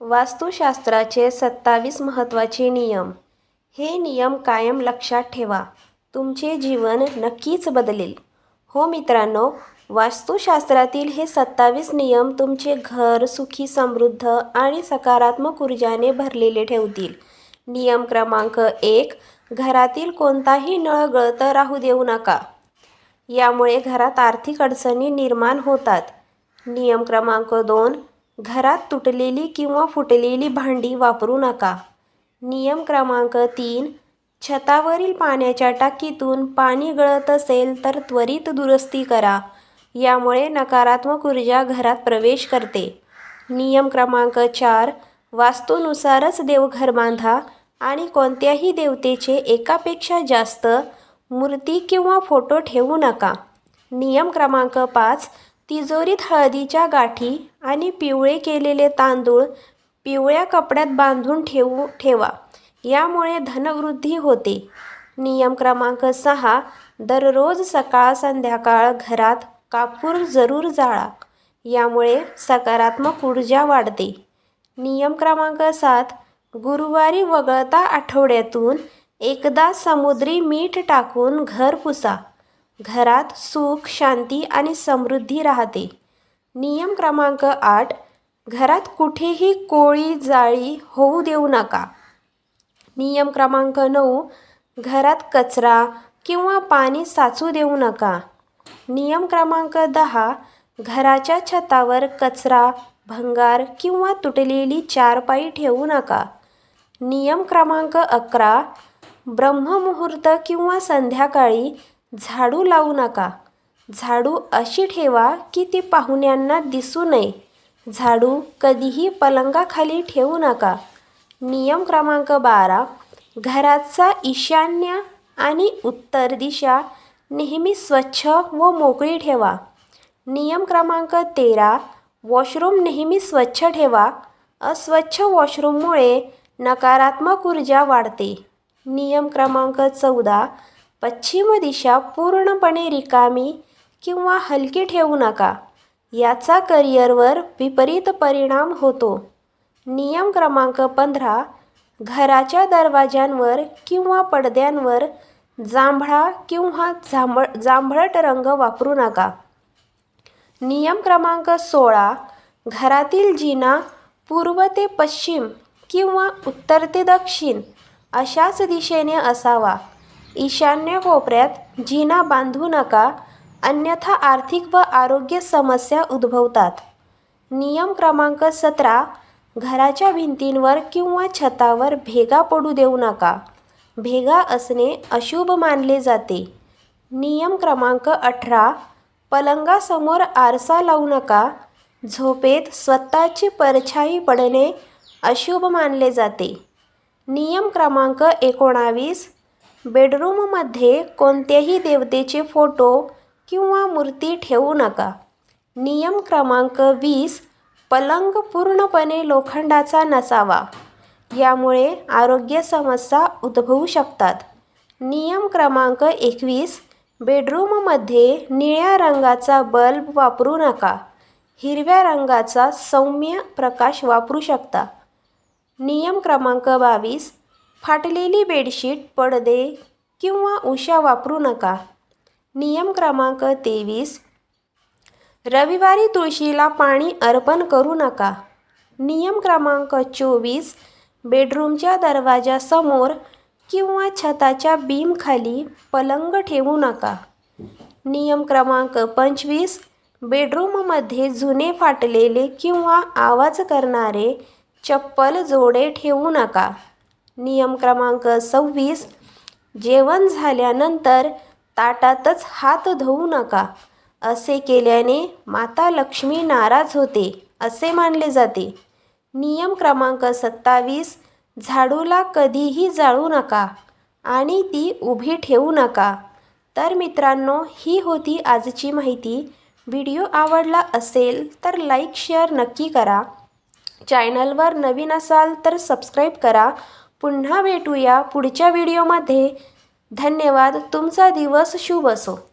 वास्तुशास्त्राचे सत्तावीस महत्त्वाचे नियम. हे नियम कायम लक्षात ठेवा. तुमचे जीवन नक्कीच बदलेल. हो मित्रांनो वास्तुशास्त्रातील हे सत्तावीस नियम तुमचे घर सुखी समृद्ध आणि सकारात्मक ऊर्जाने भरलेले ठेवतील. नियम क्रमांक एक घरातील कोणताही नळ गळत राहू देऊ नका. यामुळे घरात आर्थिक अडचणी निर्माण होतात. नियम क्रमांक दोन घरात तुटलेली किंवा फुटलेली भांडी वापरू नका. नियम क्रमांक तीन छतावरील पाण्याच्या टाकीतून पाणी गळत असेल तर त्वरित दुरुस्ती करा. यामुळे नकारात्मक ऊर्जा घरात प्रवेश करते. नियम क्रमांक चार वास्तूनुसारच देवघर बांधा आणि कोणत्याही देवतेचे एकापेक्षा जास्त मूर्ती किंवा फोटो ठेवू नका. नियम क्रमांक पाच तिजोरीत हळदीच्या गाठी आणि पिवळे केलेले तांदूळ पिवळ्या कपड्यात बांधून ठेवू ठेवा. यामुळे धनवृद्धी होते. नियम क्रमांक सहा. दररोज सकाळ संध्याकाळ घरात कापूर जरूर जाळा. यामुळे सकारात्मक ऊर्जा वाढते. नियम क्रमांक सात. गुरुवारी वगळता आठवड्यातून एकदा समुद्री मीठ टाकून घर पुसा. घरात सुख शांती आणि समृद्धी राहते. नियम क्रमांक आठ घरात कुठेही कोळी जाळी होऊ देऊ नका. नियम क्रमांक नऊ घरात कचरा किंवा पाणी साचू देऊ नका. नियम क्रमांक दहा घराच्या छतावर कचरा भंगार किंवा तुटलेली चारपाई ठेवू नका. नियम क्रमांक अकरा ब्रह्ममुहूर्त किंवा संध्याकाळी झाडू लावू नका. झाडू अशी ठेवा की ती पाहुण्यांना दिसू नये. झाडू कधीही पलंगाखाली ठेवू नका. नियम क्रमांक बारा. घराचा ईशान्य आणि उत्तर दिशा नेहमी स्वच्छ व मोकळी ठेवा. नियम क्रमांक तेरा. वॉशरूम नेहमी स्वच्छ ठेवा. अस्वच्छ वॉशरूममुळे नकारात्मक ऊर्जा वाढते. नियम क्रमांक चौदा. पश्चिम दिशा पूर्णपणे रिकामी किंवा हलकी ठेवू नका. याचा करिअरवर विपरीत परिणाम होतो. नियम क्रमांक पंधरा घराच्या दरवाज्यांवर किंवा पडद्यांवर जांभळा किंवा जांभळ जांभळट रंग वापरू नका. नियम क्रमांक सोळा घरातील जिना पूर्व ते पश्चिम किंवा उत्तर ते दक्षिण अशाच दिशेने असावा. ईशान्य कोपऱ्यात जिना बांधू नका अन्यथा आर्थिक व आरोग्य समस्या उद्भवतात. नियम क्रमांक सतरा घराच्या भिंतींवर किंवा छतावर भेगा पडू देऊ नका. भेगा असणे अशुभ मानले जाते. नियम क्रमांक अठरा पलंगासमोर आरसा लावू नका झोपेत स्वतःची परछाई पडणे अशुभ मानले जाते. नियम क्रमांक एकोणावीस बेडरूममध्ये कोणत्याही देवतेचे फोटो किंवा मूर्ती ठेवू नका. नियम क्रमांक वीस पलंग पूर्णपणे लोखंडाचा नसावा. यामुळे आरोग्य समस्या उद्भवू शकतात. नियम क्रमांक एकवीस बेडरूममध्ये निळ्या रंगाचा बल्ब वापरू नका. हिरव्या रंगाचा सौम्य प्रकाश वापरू शकता. नियम क्रमांक बावीस फाटलेली बेडशीट पडदे किंवा उशा वापरू नका. नियम क्रमांक तेवीस. रविवारी तुळशीला पाणी अर्पण करू नका. नियम क्रमांक चोवीस. बेडरूमच्या दरवाजासमोर किंवा छताच्या बीमखाली पलंग ठेवू नका. नियम क्रमांक पंचवीस. बेडरूममध्ये जुने फाटलेले किंवा आवाज करणारे चप्पल जोडे ठेवू नका. नियम क्रमांक सव्वीस. जेवण झाल्यानंतर ताटातच हात धुवू नका. असे केल्याने माता लक्ष्मी नाराज होते असे मानले जाते. नियम क्रमांक सत्तावीस. झाडूला कधीही जाळू नका आणि ती उभी ठेवू नका. तर मित्रांनो ही होती आजची माहिती. व्हिडिओ आवडला असेल तर लाईक शेअर नक्की करा. चॅनलवर नवीन असाल तर सबस्क्राईब करा. पुन्हा भेटूया पुढच्या व्हिडिओमध्ये. धन्यवाद तुमचा दिवस शुभ असो.